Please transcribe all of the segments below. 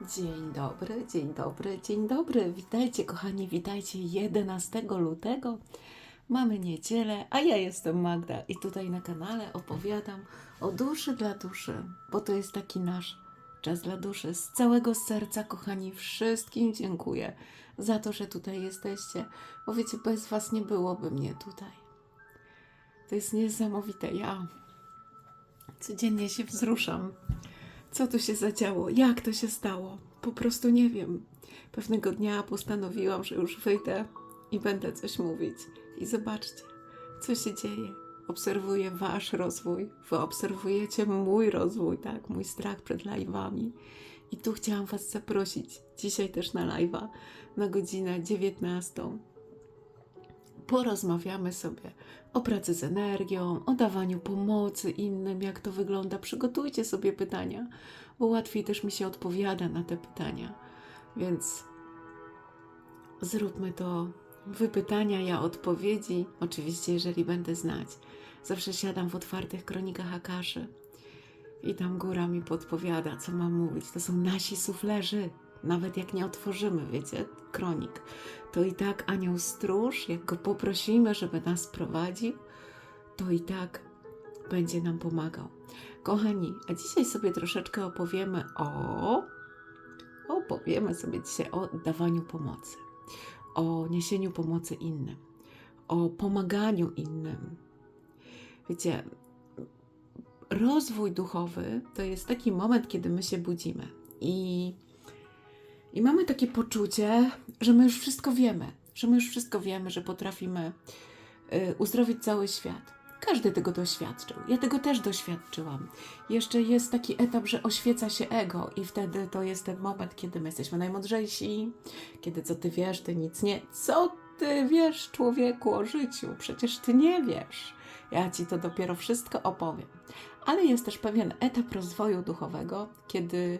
Dzień dobry, dzień dobry, dzień dobry. Witajcie, kochani, witajcie 11 lutego. Mamy niedzielę, a ja jestem Magda i tutaj na kanale opowiadam o duszy dla duszy, bo to jest taki nasz czas dla duszy. Z całego serca, kochani, wszystkim dziękuję za to, że tutaj jesteście, bo wiecie, bez Was nie byłoby mnie tutaj. To jest niesamowite. Ja codziennie się wzruszam co tu się zadziało, jak to się stało. Po prostu nie wiem. Pewnego dnia postanowiłam, że już wyjdę i będę coś mówić. I zobaczcie, co się dzieje. Obserwuję Wasz rozwój, Wy obserwujecie mój rozwój, tak, mój strach przed live'ami. I tu chciałam Was zaprosić dzisiaj też na live'a na godzinę 19 porozmawiamy sobie o pracy z energią, o dawaniu pomocy innym, jak to wygląda. Przygotujcie sobie pytania, bo łatwiej też mi się odpowiada na te pytania. Więc zróbmy to. Wy pytania, ja odpowiedzi. Oczywiście, jeżeli będę znać. Zawsze siadam w otwartych kronikach Akaszy i tam góra mi podpowiada, co mam mówić. To są nasi suflerzy. Nawet jak nie otworzymy, wiecie, kronik, to i tak anioł stróż, jak go poprosimy, żeby nas prowadził, to i tak będzie nam pomagał. Kochani, a dzisiaj sobie troszeczkę opowiemy o. Opowiemy sobie dzisiaj o dawaniu pomocy, o niesieniu pomocy innym, o pomaganiu innym. Wiecie, rozwój duchowy to jest taki moment, kiedy my się budzimy i i mamy takie poczucie, że my już wszystko wiemy, że my już wszystko wiemy, że potrafimy y, uzdrowić cały świat. Każdy tego doświadczył. Ja tego też doświadczyłam. Jeszcze jest taki etap, że oświeca się ego, i wtedy to jest ten moment, kiedy my jesteśmy najmądrzejsi, kiedy co ty wiesz, ty nic nie. Co ty wiesz, człowieku, o życiu? Przecież ty nie wiesz. Ja ci to dopiero wszystko opowiem. Ale jest też pewien etap rozwoju duchowego, kiedy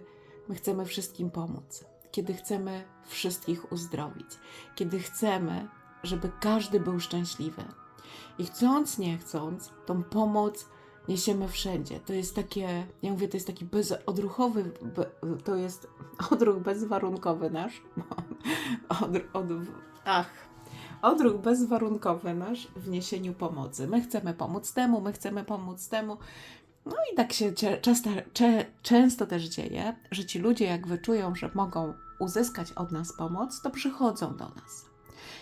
my chcemy wszystkim pomóc kiedy chcemy wszystkich uzdrowić, kiedy chcemy, żeby każdy był szczęśliwy. I chcąc, nie chcąc, tą pomoc niesiemy wszędzie. To jest takie, ja mówię, to jest taki bezodruchowy, to jest odruch bezwarunkowy nasz. Od, od, ach, odruch bezwarunkowy nasz w niesieniu pomocy. My chcemy pomóc temu, my chcemy pomóc temu. No i tak się często, często też dzieje, że ci ludzie, jak wyczują, że mogą uzyskać od nas pomoc, to przychodzą do nas.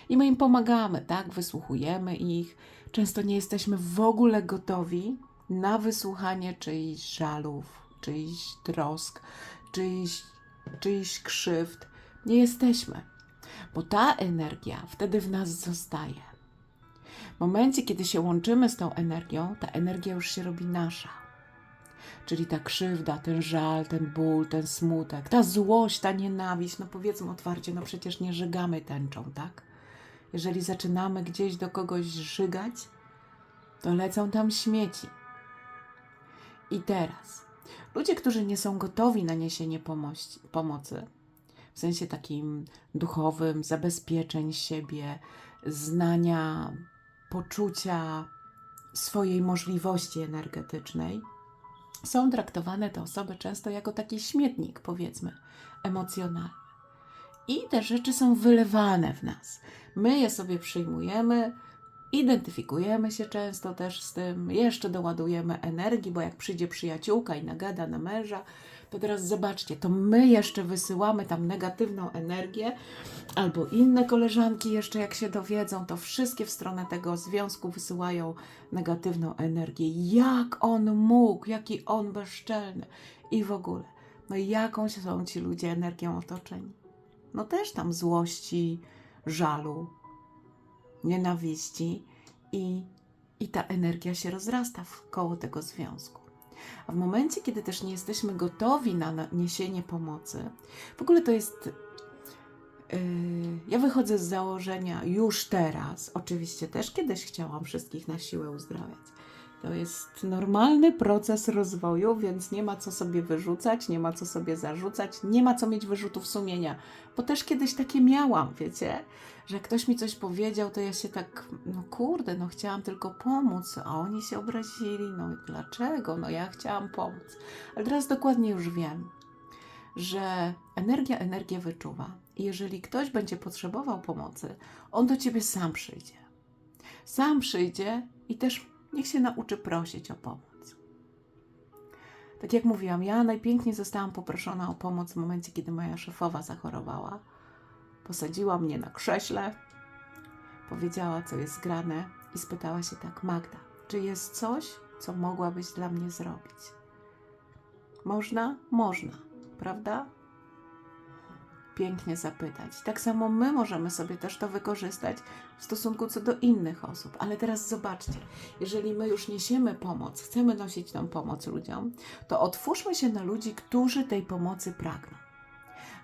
I my im pomagamy, tak? Wysłuchujemy ich. Często nie jesteśmy w ogóle gotowi na wysłuchanie czyichś żalów, czyichś trosk, czyichś, czyichś krzywd. Nie jesteśmy, bo ta energia wtedy w nas zostaje. W momencie, kiedy się łączymy z tą energią, ta energia już się robi nasza czyli ta krzywda, ten żal, ten ból, ten smutek, ta złość, ta nienawiść, no powiedzmy otwarcie, no przecież nie żygamy tęczą, tak? Jeżeli zaczynamy gdzieś do kogoś żygać, to lecą tam śmieci. I teraz, ludzie, którzy nie są gotowi na niesienie pomocy, pomocy, w sensie takim duchowym, zabezpieczeń siebie, znania, poczucia swojej możliwości energetycznej, są traktowane te osoby często jako taki śmietnik, powiedzmy, emocjonalny. I te rzeczy są wylewane w nas. My je sobie przyjmujemy, identyfikujemy się często też z tym, jeszcze doładujemy energii, bo jak przyjdzie przyjaciółka i nagada na męża, to teraz zobaczcie, to my jeszcze wysyłamy tam negatywną energię, albo inne koleżanki jeszcze jak się dowiedzą, to wszystkie w stronę tego związku wysyłają negatywną energię. Jak on mógł, jaki on bezczelny i w ogóle. No jaką są ci ludzie energią otoczeni? No też tam złości, żalu, nienawiści i, i ta energia się rozrasta koło tego związku. A w momencie, kiedy też nie jesteśmy gotowi na niesienie pomocy, w ogóle to jest. Yy, ja wychodzę z założenia już teraz, oczywiście też kiedyś chciałam wszystkich na siłę uzdrawiać. To jest normalny proces rozwoju, więc nie ma co sobie wyrzucać, nie ma co sobie zarzucać, nie ma co mieć wyrzutów sumienia, bo też kiedyś takie miałam, wiecie, że ktoś mi coś powiedział, to ja się tak, no kurde, no chciałam tylko pomóc, a oni się obrazili, no dlaczego? No ja chciałam pomóc. Ale teraz dokładnie już wiem, że energia energię wyczuwa. I jeżeli ktoś będzie potrzebował pomocy, on do ciebie sam przyjdzie. Sam przyjdzie i też niech się nauczy prosić o pomoc. Tak jak mówiłam, ja najpiękniej zostałam poproszona o pomoc w momencie, kiedy moja szefowa zachorowała. Posadziła mnie na krześle, powiedziała, co jest grane i spytała się tak: Magda, czy jest coś, co mogłabyś dla mnie zrobić? Można? Można, prawda? Pięknie zapytać. Tak samo my możemy sobie też to wykorzystać w stosunku co do innych osób. Ale teraz zobaczcie, jeżeli my już niesiemy pomoc, chcemy nosić tą pomoc ludziom, to otwórzmy się na ludzi, którzy tej pomocy pragną.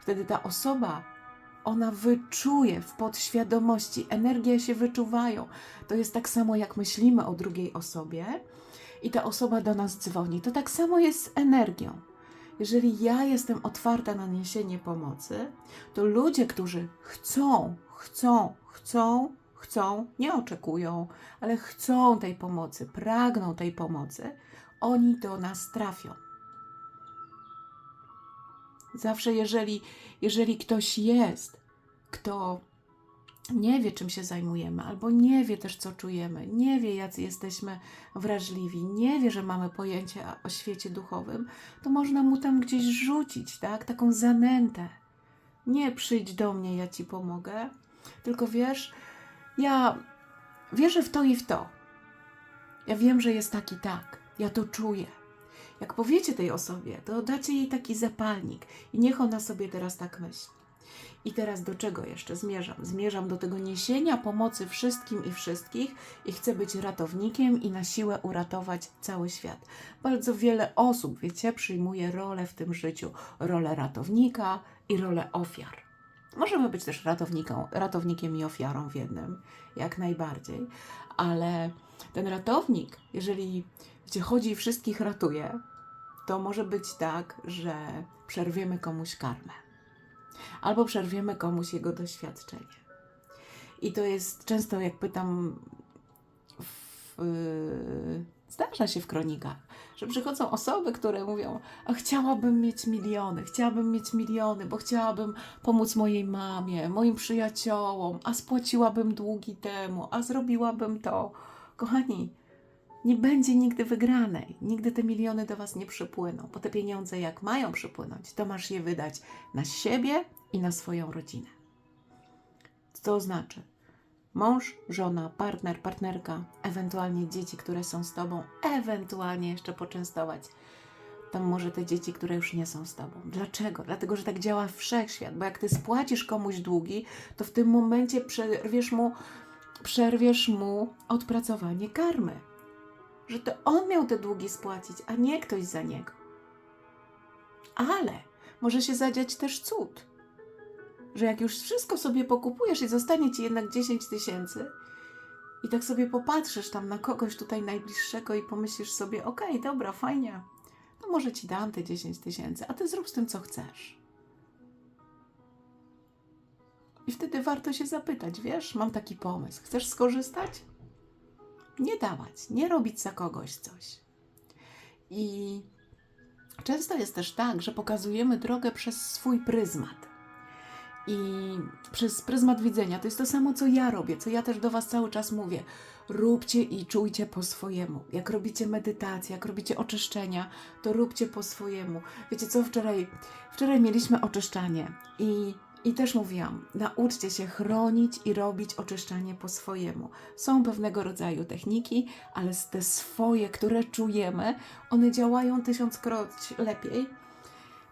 Wtedy ta osoba, ona wyczuje w podświadomości, energie się wyczuwają. To jest tak samo, jak myślimy o drugiej osobie i ta osoba do nas dzwoni. To tak samo jest z energią. Jeżeli ja jestem otwarta na niesienie pomocy, to ludzie, którzy chcą, chcą, chcą, chcą, nie oczekują, ale chcą tej pomocy, pragną tej pomocy, oni do nas trafią. Zawsze, jeżeli, jeżeli ktoś jest, kto nie wie, czym się zajmujemy, albo nie wie też, co czujemy, nie wie, jacy jesteśmy wrażliwi, nie wie, że mamy pojęcie o świecie duchowym, to można mu tam gdzieś rzucić, tak? Taką zanętę. Nie przyjdź do mnie, ja ci pomogę, tylko wiesz, ja wierzę w to i w to. Ja wiem, że jest tak i tak. Ja to czuję. Jak powiecie tej osobie, to dacie jej taki zapalnik i niech ona sobie teraz tak myśli. I teraz do czego jeszcze zmierzam? Zmierzam do tego niesienia pomocy wszystkim i wszystkich i chcę być ratownikiem i na siłę uratować cały świat. Bardzo wiele osób, wiecie, przyjmuje rolę w tym życiu, rolę ratownika i rolę ofiar. Możemy być też ratownikiem i ofiarą w jednym, jak najbardziej, ale ten ratownik, jeżeli gdzie chodzi i wszystkich ratuje, to może być tak, że przerwiemy komuś karmę albo przerwiemy komuś jego doświadczenie. I to jest często, jak pytam, w, yy, zdarza się w kronikach, że przychodzą osoby, które mówią: chciałabym mieć miliony, chciałabym mieć miliony, bo chciałabym pomóc mojej mamie, moim przyjaciołom, a spłaciłabym długi temu, a zrobiłabym to. Kochani, nie będzie nigdy wygranej. Nigdy te miliony do Was nie przypłyną, bo te pieniądze, jak mają przypłynąć, to masz je wydać na siebie i na swoją rodzinę. Co znaczy? Mąż, żona, partner, partnerka, ewentualnie dzieci, które są z Tobą, ewentualnie jeszcze poczęstować tam może te dzieci, które już nie są z Tobą. Dlaczego? Dlatego, że tak działa wszechświat, bo jak Ty spłacisz komuś długi, to w tym momencie przerwiesz mu, przerwiesz mu odpracowanie karmy że to on miał te długi spłacić, a nie ktoś za niego. Ale może się zadziać też cud, że jak już wszystko sobie pokupujesz i zostanie ci jednak 10 tysięcy, i tak sobie popatrzysz tam na kogoś tutaj najbliższego i pomyślisz sobie, okej, okay, dobra, fajnie, to może ci dam te 10 tysięcy, a ty zrób z tym, co chcesz. I wtedy warto się zapytać, wiesz, mam taki pomysł, chcesz skorzystać? Nie dawać, nie robić za kogoś coś. I często jest też tak, że pokazujemy drogę przez swój pryzmat. I przez pryzmat widzenia to jest to samo, co ja robię, co ja też do Was cały czas mówię. Róbcie i czujcie po swojemu. Jak robicie medytację, jak robicie oczyszczenia, to róbcie po swojemu. Wiecie co, wczoraj, wczoraj mieliśmy oczyszczanie i i też mówiłam, nauczcie się chronić i robić oczyszczanie po swojemu. Są pewnego rodzaju techniki, ale te swoje, które czujemy, one działają tysiąckroć lepiej,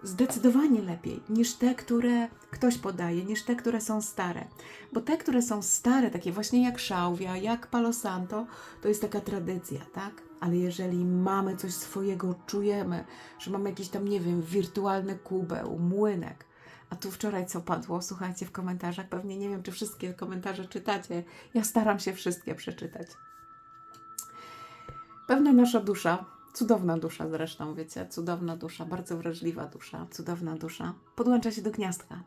zdecydowanie lepiej niż te, które ktoś podaje, niż te, które są stare. Bo te, które są stare, takie właśnie jak szałwia, jak palo santo, to jest taka tradycja, tak? Ale jeżeli mamy coś swojego, czujemy, że mamy jakiś tam, nie wiem, wirtualny kubeł, młynek, a tu wczoraj co padło? Słuchajcie w komentarzach. Pewnie nie wiem, czy wszystkie komentarze czytacie. Ja staram się wszystkie przeczytać. Pewna nasza dusza, cudowna dusza zresztą, wiecie, cudowna dusza, bardzo wrażliwa dusza, cudowna dusza, podłącza się do gniazdka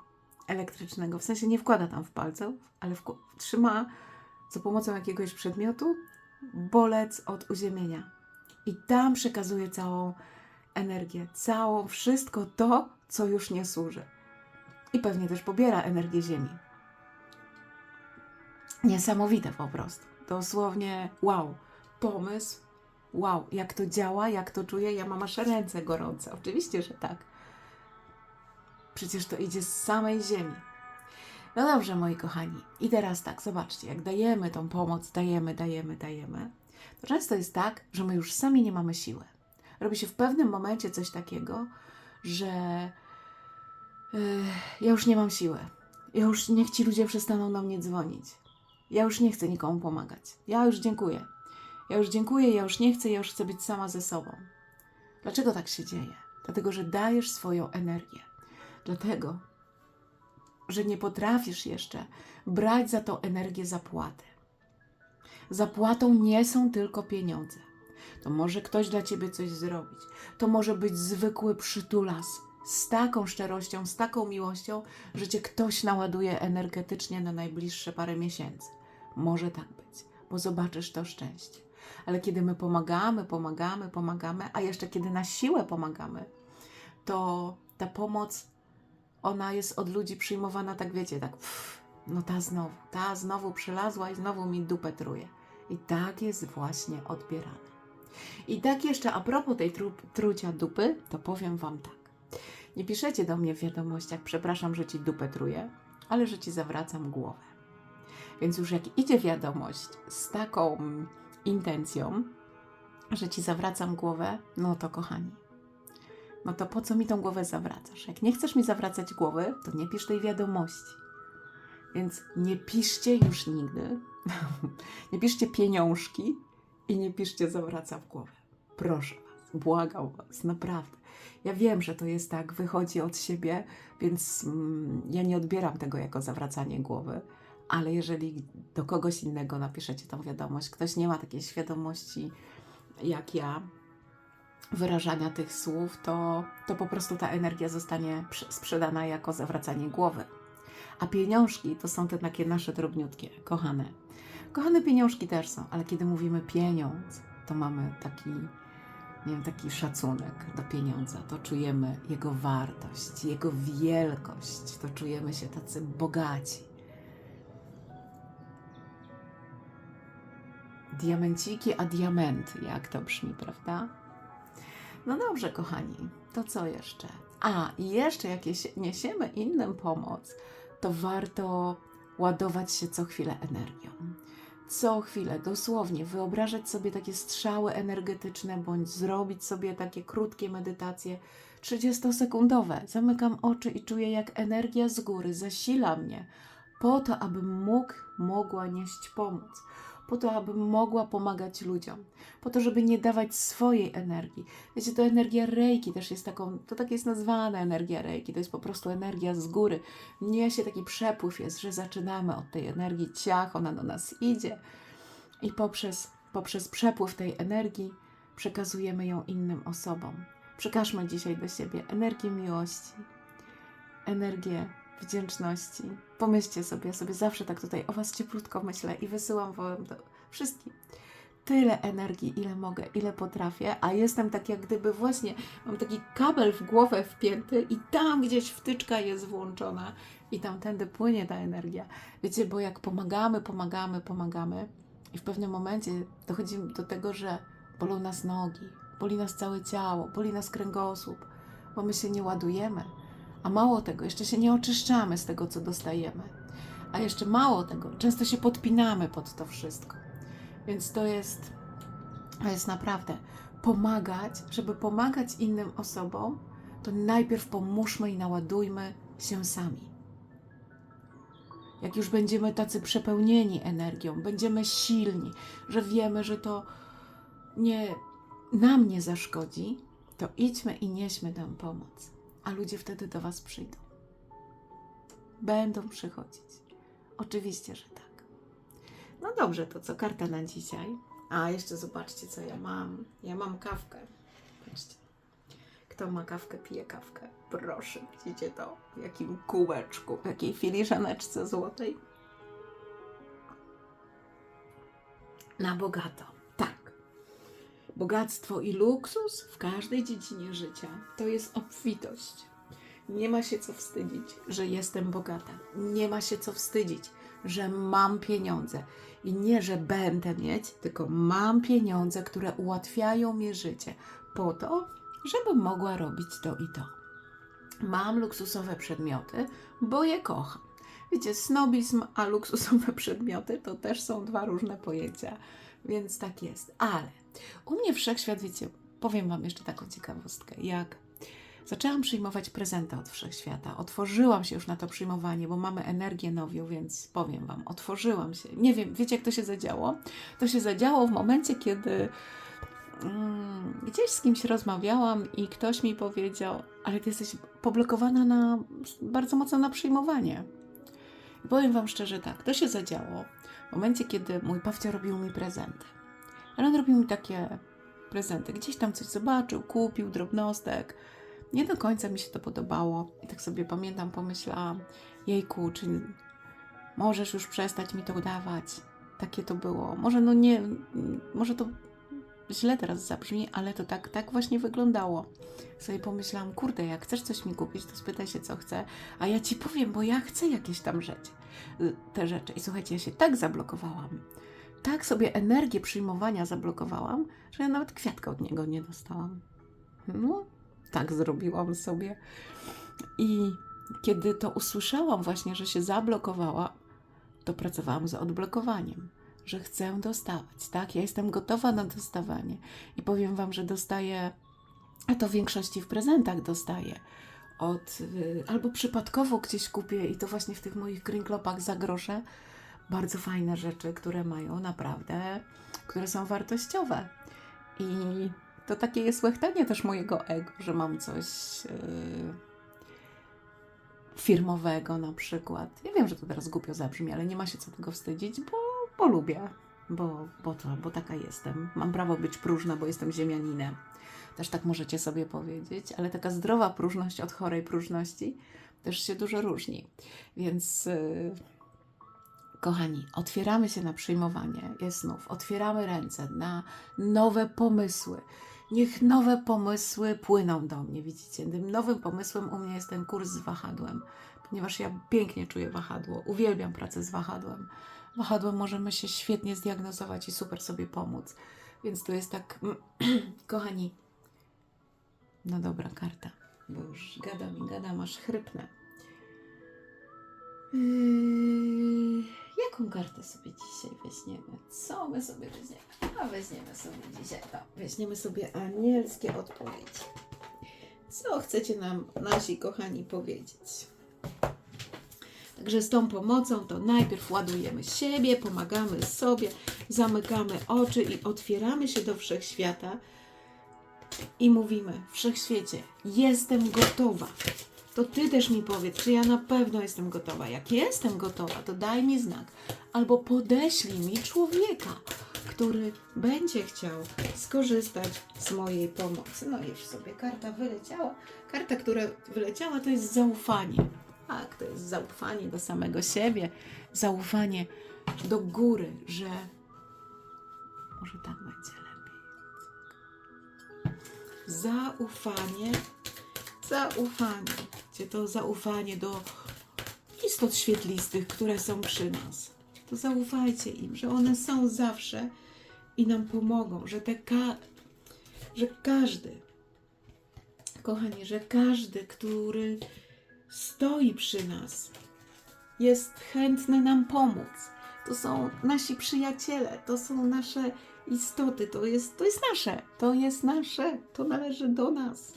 elektrycznego. W sensie nie wkłada tam w palce, ale trzyma za pomocą jakiegoś przedmiotu bolec od uziemienia. I tam przekazuje całą energię, całą, wszystko to, co już nie służy. I pewnie też pobiera energię Ziemi. Niesamowite po prostu. Dosłownie wow. Pomysł. Wow, jak to działa, jak to czuję. Ja mam aż ręce gorące. Oczywiście, że tak. Przecież to idzie z samej ziemi. No dobrze, moi kochani. I teraz tak, zobaczcie, jak dajemy tą pomoc, dajemy, dajemy, dajemy, to często jest tak, że my już sami nie mamy siły. Robi się w pewnym momencie coś takiego, że ja już nie mam siły. Ja już niech ci ludzie przestaną do mnie dzwonić. Ja już nie chcę nikomu pomagać. Ja już dziękuję. Ja już dziękuję, ja już nie chcę, ja już chcę być sama ze sobą. Dlaczego tak się dzieje? Dlatego, że dajesz swoją energię. Dlatego, że nie potrafisz jeszcze brać za tą energię zapłaty. Zapłatą nie są tylko pieniądze. To może ktoś dla ciebie coś zrobić. To może być zwykły przytulas z taką szczerością, z taką miłością, że cię ktoś naładuje energetycznie na najbliższe parę miesięcy. Może tak być, bo zobaczysz to szczęście. Ale kiedy my pomagamy, pomagamy, pomagamy, a jeszcze kiedy na siłę pomagamy, to ta pomoc, ona jest od ludzi przyjmowana, tak wiecie, tak, pff, no ta znowu, ta znowu przylazła i znowu mi dupę truje. I tak jest właśnie odbierane. I tak jeszcze a propos tej tru, trucia dupy, to powiem Wam tak. Nie piszecie do mnie w wiadomościach, przepraszam, że Ci dupę truję, ale że Ci zawracam głowę. Więc już jak idzie wiadomość z taką intencją, że Ci zawracam głowę, no to kochani, no to po co mi tą głowę zawracasz? Jak nie chcesz mi zawracać głowy, to nie pisz tej wiadomości. Więc nie piszcie już nigdy, nie piszcie pieniążki i nie piszcie zawracam głowę. Proszę błagam Was, naprawdę. Ja wiem, że to jest tak, wychodzi od siebie, więc mm, ja nie odbieram tego jako zawracanie głowy, ale jeżeli do kogoś innego napiszecie tą wiadomość, ktoś nie ma takiej świadomości jak ja, wyrażania tych słów, to, to po prostu ta energia zostanie sprzedana jako zawracanie głowy. A pieniążki to są te takie nasze drobniutkie, kochane. Kochane pieniążki też są, ale kiedy mówimy pieniądz, to mamy taki, nie wiem, taki szacunek do pieniądza. To czujemy jego wartość, jego wielkość, to czujemy się tacy bogaci. Diamenciki, a diamenty, jak to brzmi, prawda? No dobrze, kochani, to co jeszcze? A, i jeszcze jak niesiemy innym pomoc, to warto ładować się co chwilę energią. Co chwilę, dosłownie, wyobrażać sobie takie strzały energetyczne, bądź zrobić sobie takie krótkie medytacje 30-sekundowe. Zamykam oczy i czuję, jak energia z góry zasila mnie, po to, abym mógł, mogła nieść pomoc, po to, abym mogła pomagać ludziom, po to, żeby nie dawać swojej energii. Wiecie, to energia reiki też jest taką, to tak jest nazwana energia reiki, to jest po prostu energia z góry. Niesie taki przepływ jest, że zaczynamy od tej energii ciach, ona do nas idzie i poprzez, poprzez przepływ tej energii przekazujemy ją innym osobom. Przekażmy dzisiaj do siebie energię miłości, energię wdzięczności. Pomyślcie sobie, ja sobie zawsze tak tutaj o Was cieplutko myślę i wysyłam Wam to wszystkim tyle energii, ile mogę, ile potrafię, a jestem tak jak gdyby właśnie mam taki kabel w głowę wpięty i tam gdzieś wtyczka jest włączona i tamtędy płynie ta energia. Wiecie, bo jak pomagamy, pomagamy, pomagamy i w pewnym momencie dochodzimy do tego, że bolą nas nogi, boli nas całe ciało, boli nas kręgosłup, bo my się nie ładujemy. A mało tego, jeszcze się nie oczyszczamy z tego, co dostajemy. A jeszcze mało tego, często się podpinamy pod to wszystko. Więc to jest, to jest naprawdę pomagać, żeby pomagać innym osobom, to najpierw pomóżmy i naładujmy się sami. Jak już będziemy tacy przepełnieni energią, będziemy silni, że wiemy, że to nie nam nie zaszkodzi, to idźmy i nieśmy tę pomoc, a ludzie wtedy do Was przyjdą. Będą przychodzić. Oczywiście, że tak. No dobrze, to co karta na dzisiaj? A jeszcze zobaczcie, co ja mam. Ja mam kawkę. Patrzcie. Kto ma kawkę, pije kawkę. Proszę, widzicie to? W jakim kółeczku, w jakiej filiżaneczce złotej. Na bogato. Bogactwo i luksus w każdej dziedzinie życia to jest obfitość. Nie ma się co wstydzić, że jestem bogata. Nie ma się co wstydzić, że mam pieniądze. I nie, że będę mieć, tylko mam pieniądze, które ułatwiają mi życie po to, żebym mogła robić to i to. Mam luksusowe przedmioty, bo je kocham. Wiecie, snobizm a luksusowe przedmioty to też są dwa różne pojęcia, więc tak jest. Ale u mnie wszechświat, wiecie, powiem Wam jeszcze taką ciekawostkę, jak zaczęłam przyjmować prezenty od wszechświata. Otworzyłam się już na to przyjmowanie, bo mamy energię nowią, więc powiem Wam, otworzyłam się. Nie wiem, wiecie jak to się zadziało? To się zadziało w momencie, kiedy mm, gdzieś z kimś rozmawiałam i ktoś mi powiedział, ale ty jesteś poblokowana na, bardzo mocno na przyjmowanie. I powiem Wam szczerze tak, to się zadziało w momencie, kiedy mój pawcia robił mi prezenty. Ale on robił mi takie prezenty. Gdzieś tam coś zobaczył, kupił drobnostek. Nie do końca mi się to podobało. I tak sobie pamiętam, pomyślałam, jejku, czy możesz już przestać mi to udawać? Takie to było. Może no nie, może to źle teraz zabrzmi, ale to tak, tak właśnie wyglądało. Sobie pomyślałam, kurde, jak chcesz coś mi kupić, to spytaj się, co chcę, a ja ci powiem, bo ja chcę jakieś tam rzeczy, y, te rzeczy. I słuchajcie, ja się tak zablokowałam, tak sobie energię przyjmowania zablokowałam, że ja nawet kwiatka od niego nie dostałam. No, tak zrobiłam sobie. I kiedy to usłyszałam właśnie, że się zablokowała, to pracowałam z odblokowaniem, że chcę dostawać, tak? Ja jestem gotowa na dostawanie i powiem Wam, że dostaję, a to w większości w prezentach dostaję. Od, y, albo przypadkowo gdzieś kupię i to właśnie w tych moich greenklopach za grosze. Bardzo fajne rzeczy, które mają naprawdę, które są wartościowe. I to takie jest łechtanie też mojego ego, że mam coś yy, firmowego na przykład. Ja wiem, że to teraz głupio zabrzmi, ale nie ma się co tego wstydzić, bo, bo lubię, bo, bo to, bo taka jestem. Mam prawo być próżna, bo jestem ziemianinem. Też tak możecie sobie powiedzieć, ale taka zdrowa próżność od chorej próżności też się dużo różni. Więc yy, kochani, otwieramy się na przyjmowanie jest znów, otwieramy ręce na nowe pomysły. Niech nowe pomysły płyną do mnie, widzicie? Tym nowym pomysłem u mnie jest ten kurs z wahadłem, ponieważ ja pięknie czuję wahadło, uwielbiam pracę z wahadłem. Wahadłem możemy się świetnie zdiagnozować i super sobie pomóc. Więc to jest tak, kochani, no dobra karta, bo już gadam i gadam, aż chrypnę. Yy, jaką kartę sobie dzisiaj weźmiemy? Co my sobie weźmiemy? A weźmiemy sobie dzisiaj, o, weźmiemy sobie anielskie odpowiedzi. Co chcecie nam, nasi kochani, powiedzieć? Także z tą pomocą to najpierw ładujemy siebie, pomagamy sobie, zamykamy oczy i otwieramy się do wszechświata i mówimy: Wszechświecie, jestem gotowa. To ty też mi powiedz, czy ja na pewno jestem gotowa. Jak jestem gotowa, to daj mi znak. Albo podeślij mi człowieka, który będzie chciał skorzystać z mojej pomocy. No już sobie karta wyleciała. Karta, która wyleciała, to jest zaufanie. Tak, to jest zaufanie do samego siebie, zaufanie do góry, że może tak będzie lepiej. Zaufanie, zaufanie. Gdzie to zaufanie do istot świetlistych, które są przy nas. To zaufajcie im, że one są zawsze i nam pomogą, że, te ka- że każdy, kochani, że każdy, który stoi przy nas, jest chętny nam pomóc. To są nasi przyjaciele, to są nasze istoty, to jest, to jest nasze, to jest nasze, to należy do nas.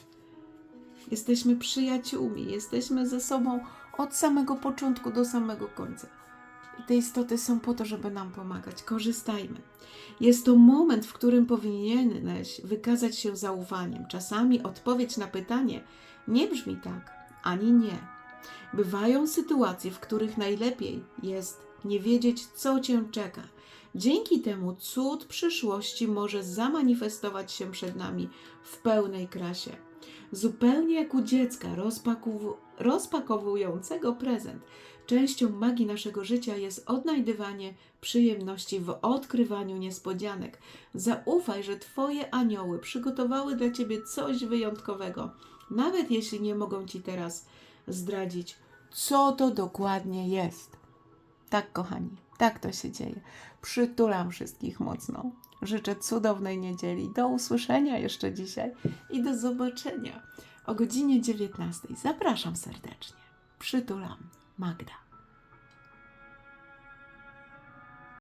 Jesteśmy przyjaciółmi, jesteśmy ze sobą od samego początku do samego końca. I te istoty są po to, żeby nam pomagać. Korzystajmy. Jest to moment, w którym powinieneś wykazać się zaufaniem. Czasami odpowiedź na pytanie nie brzmi tak, ani nie. Bywają sytuacje, w których najlepiej jest nie wiedzieć, co cię czeka. Dzięki temu cud przyszłości może zamanifestować się przed nami w pełnej krasie. Zupełnie jak u dziecka rozpakowu- rozpakowującego prezent, częścią magii naszego życia jest odnajdywanie przyjemności w odkrywaniu niespodzianek. Zaufaj, że Twoje anioły przygotowały dla Ciebie coś wyjątkowego. Nawet jeśli nie mogą ci teraz zdradzić, co to dokładnie jest. Tak, kochani, tak to się dzieje. Przytulam wszystkich mocno. Życzę cudownej niedzieli. Do usłyszenia jeszcze dzisiaj i do zobaczenia o godzinie 19. Zapraszam serdecznie. Przytulam. Magda.